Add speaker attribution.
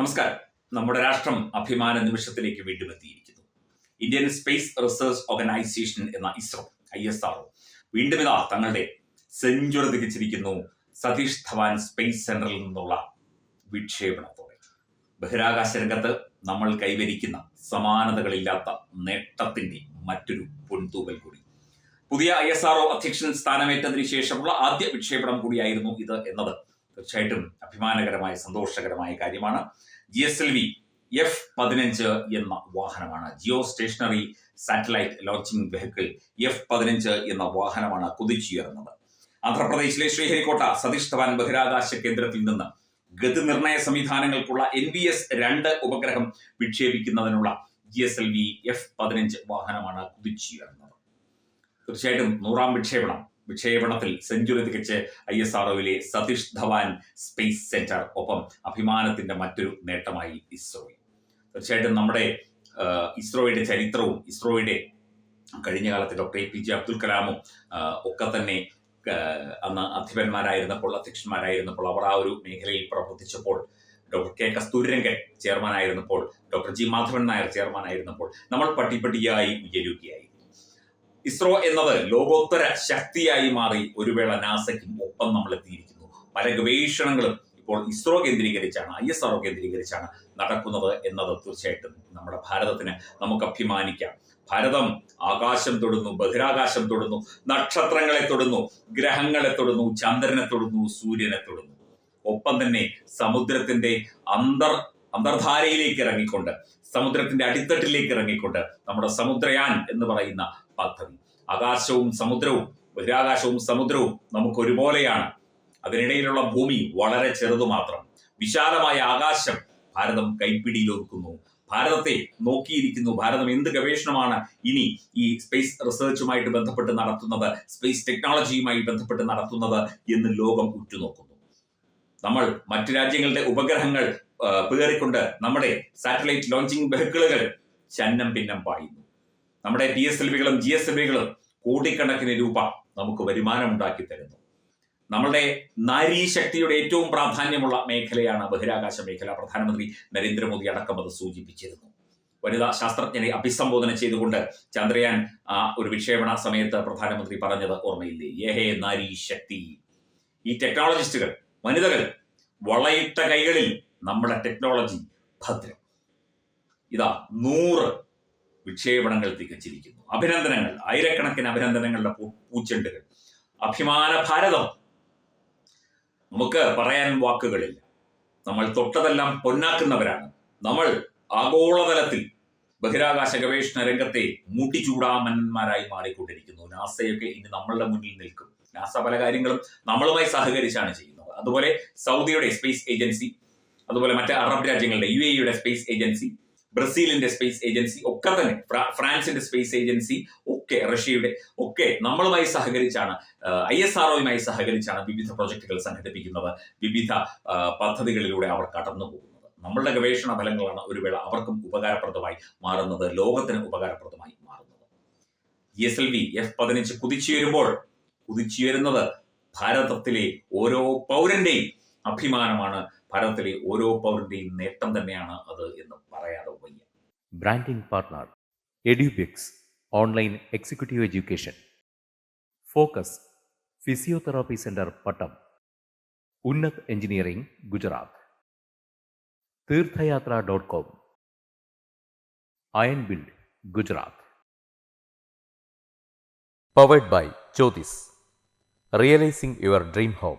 Speaker 1: നമസ്കാരം. നമ്മുടെ രാഷ്ട്രം അഭിമാന നിമിഷത്തിലേക്ക് വീണ്ടും എത്തിയിരിക്കുന്നു. ഇന്ത്യൻ സ്പേസ് റിസർച്ച് ഓർഗനൈസേഷൻ എന്ന ഇസ്രോ ഐ എസ് ആർ വീണ്ടും ഇതാ തങ്ങളുടെ സെഞ്ചുറി തികച്ചിരിക്കുന്നു സതീഷ് ധവാൻ സ്പേസ് സെന്ററിൽ നിന്നുള്ള വിക്ഷേപണത്തോടെ. ബഹിരാകാശ രംഗത്ത് നമ്മൾ കൈവരിക്കുന്ന സമാനതകളില്ലാത്ത നേട്ടത്തിന്റെ മറ്റൊരു പൊൻതൂവൽ കൂടി. പുതിയ ഐ എസ് ആർ അധ്യക്ഷൻ സ്ഥാനമേറ്റതിനു ശേഷമുള്ള ആദ്യ വിക്ഷേപണം കൂടിയായിരുന്നു ഇത് എന്നത്. തീർച്ചയായിട്ടും അഭിമാനകരമായ സന്തോഷകരമായ കാര്യമാണ്. G S L V F പതിനഞ്ച് എന്ന വാഹനമാണ്. Geo stationary satellite launching vehicle F പതിനഞ്ച് എന്ന വാഹനമാണ് കുതിച്ചുയർന്നത് ആന്ധ്രാപ്രദേശിലെ ശ്രീഹരിക്കോട്ട സതീഷ് ധവാൻ ബഹിരാകാശ കേന്ദ്രത്തിൽ നിന്ന് ഗതി നിർണയ സംവിധാനങ്ങൾക്കുള്ള എൻ വി എസ് രണ്ട് ഉപഗ്രഹം വിക്ഷേപിക്കുന്നതിനുള്ള G S L V F പതിനഞ്ച് വാഹനമാണ് കുതിച്ചുയർന്നത് തീർച്ചയായിട്ടും നൂറാം വിക്ഷേപണം. വിക്ഷേപണത്തിൽ സെഞ്ചുറി തികച്ച് ഐ എസ് ആർഒയിലെ സതീഷ് ധവാൻ സ്പേസ് സെന്റർ ഒപ്പം അഭിമാനത്തിന്റെ മറ്റൊരു നേട്ടമായി ഇസ്രോ തീർച്ചയായിട്ടും നമ്മുടെ ഇസ്രോയുടെ ചരിത്രവും ഇസ്രോയുടെ കഴിഞ്ഞ കാലത്ത് doctor A P J Abdul കലാമും ഒക്കെ തന്നെ അന്ന് അധിപന്മാരായിരുന്നപ്പോൾ അധ്യക്ഷന്മാരായിരുന്നപ്പോൾ അവർ ആ ഒരു മേഖലയിൽ പ്രവർത്തിച്ചപ്പോൾ ഡോക്ടർ കെ കസ്തൂരിരംഗൻ ചെയർമാനായിരുന്നപ്പോൾ ഡോക്ടർ ജി മാധവൻ നായർ ചെയർമാനായിരുന്നപ്പോൾ നമ്മൾ പട്ടിപ്പട്ടിയായി ഉയരുകയായി ഇസ്രോ എന്നത് ലോകോത്തര ശക്തിയായി മാറി ഒരു വേള നാസയ്ക്കും ഒപ്പം നമ്മൾ എത്തിയിരിക്കുന്നു. പല ഗവേഷണങ്ങളും ഇപ്പോൾ ഇസ്രോ കേന്ദ്രീകരിച്ചാണ് ഐ എസ് ആർഒ കേന്ദ്രീകരിച്ചാണ് നടക്കുന്നത് എന്നത് തീർച്ചയായിട്ടും നമ്മുടെ ഭാരതത്തിന് നമുക്ക് അഭിമാനിക്കാം. ഭാരതം ആകാശം തൊടുന്നു ബഹിരാകാശം തൊടുന്നു നക്ഷത്രങ്ങളെ തൊടുന്നു ഗ്രഹങ്ങളെ തൊടുന്നു ചന്ദ്രനെ തൊടുന്നു സൂര്യനെ തൊടുന്നു. ഒപ്പം തന്നെ സമുദ്രത്തിന്റെ അന്തർ അന്തർധാരയിലേക്ക് ഇറങ്ങിക്കൊണ്ട് സമുദ്രത്തിന്റെ അടിത്തട്ടിലേക്ക് ഇറങ്ങിക്കൊണ്ട് നമ്മുടെ സമുദ്രയാൻ എന്ന് പറയുന്ന പദ്ധതി. ആകാശവും സമുദ്രവും ബഹിരാകാശവും സമുദ്രവും നമുക്ക് ഒരുപോലെയാണ്. അതിനിടയിലുള്ള ഭൂമി വളരെ ചെറുതു മാത്രം. വിശാലമായ ആകാശം ഭാരതം കൈപ്പിടിയിലൊതുക്കുന്നു. ഭാരതത്തെ നോക്കിയിരിക്കുന്നു. ഭാരതം എന്ത് ഗവേഷണമാണ് ഇനി ഈ സ്പേസ് റിസർച്ചുമായിട്ട് ബന്ധപ്പെട്ട് നടത്തുന്നത് സ്പേസ് ടെക്നോളജിയുമായി ബന്ധപ്പെട്ട് നടത്തുന്നത് എന്ന് ലോകം ഉറ്റുനോക്കുന്നു. നമ്മൾ മറ്റു രാജ്യങ്ങളുടെ ഉപഗ്രഹങ്ങൾ പേറിക്കൊണ്ട് നമ്മുടെ സാറ്റലൈറ്റ് ലോഞ്ചിങ് വെഹിക്കിളുകൾ ചന്നം ഭിന്നം പായുന്നു. നമ്മുടെ പി എസ് എൽ വികളും ജി എസ് എൽ വികളും കോടിക്കണക്കിന് രൂപ നമുക്ക് വരുമാനം ഉണ്ടാക്കി തരുന്നു. നമ്മളുടെ നാരീശക്തിയുടെ ഏറ്റവും പ്രാധാന്യമുള്ള മേഖലയാണ് ബഹിരാകാശ മേഖല. പ്രധാനമന്ത്രി നരേന്ദ്രമോദി അടക്കം അത് സൂചിപ്പിച്ചിരുന്നു. വനിതാ ശാസ്ത്രജ്ഞരെ അഭിസംബോധന ചെയ്തുകൊണ്ട് ചന്ദ്രയാൻ ആ ഒരു വിക്ഷേപണ സമയത്ത് പ്രധാനമന്ത്രി പറഞ്ഞത് ഓർമ്മയില്ലേ? ഏഹേ നാരീ ശക്തി ഈ ടെക്നോളജിസ്റ്റുകൾ വനിതകൾ വളയിട്ട കൈകളിൽ നമ്മുടെ ടെക്നോളജി ഭദ്രം. ഇതാ നൂറ് വിക്ഷേപണങ്ങൾ തികച്ചിരിക്കുന്നു. അഭിനന്ദനങ്ങൾ ആയിരക്കണക്കിന് അഭിനന്ദനങ്ങളുടെ പൂച്ചെണ്ടുകൾ. അഭിമാന ഭാരതം. നമുക്ക് പറയാൻ വാക്കുകളില്ല. നമ്മൾ തൊട്ടതെല്ലാം പൊന്നാക്കുന്നവരാണ്. നമ്മൾ ആഗോളതലത്തിൽ ബഹിരാകാശ ഗവേഷണ രംഗത്തെ മുട്ടിച്ചൂടാമന്മാരായി മാറിക്കൊണ്ടിരിക്കുന്നു. നാസയൊക്കെ ഇനി നമ്മളുടെ മുന്നിൽ നിൽക്കും. നാസ പല കാര്യങ്ങളും നമ്മളുമായി സഹകരിച്ചാണ് ചെയ്യുന്നത്. അതുപോലെ സൗദിയുടെ സ്പേസ് ഏജൻസി അതുപോലെ മറ്റ് അറബ് രാജ്യങ്ങളുടെ യു എയുടെ സ്പേസ് ഏജൻസി ബ്രസീലിന്റെ സ്പേസ് ഏജൻസി ഒക്കെ തന്നെ ഫ്രാൻസിന്റെ സ്പേസ് ഏജൻസി ഒക്കെ റഷ്യയുടെ ഒക്കെ നമ്മളുമായി സഹകരിച്ചാണ് ഐ എസ് ആർഒയുമായി സഹകരിച്ചാണ് വിവിധ പ്രൊജക്ടുകൾ സംഘടിപ്പിക്കുന്നത് വിവിധ പദ്ധതികളിലൂടെ അവർ കടന്നു പോകുന്നത്. നമ്മളുടെ ഗവേഷണ ഫലങ്ങളാണ് ഒരു വേള അവർക്കും ഉപകാരപ്രദമായി മാറുന്നത് ലോകത്തിന് ഉപകാരപ്രദമായി മാറുന്നത്. E S L V F പതിനഞ്ച് കുതിച്ചുയരുമ്പോൾ കുതിച്ചുയരുന്നത് ഭാരതത്തിലെ ഓരോ പൗരന്റെയും അഭിമാനമാണ് ഭരണത്തിലെ ഓരോ പൗരന്റെയും നേട്ടം തന്നെയാണ് അത് എന്ന് പറയാതെ വയ്യ.
Speaker 2: Branding partner Edupix online executive education focus physiotherapy centre Pattom Unnath engineering Gujarat Theerthayathra dot com iron build Gujarat powered by Chothis realising your dream home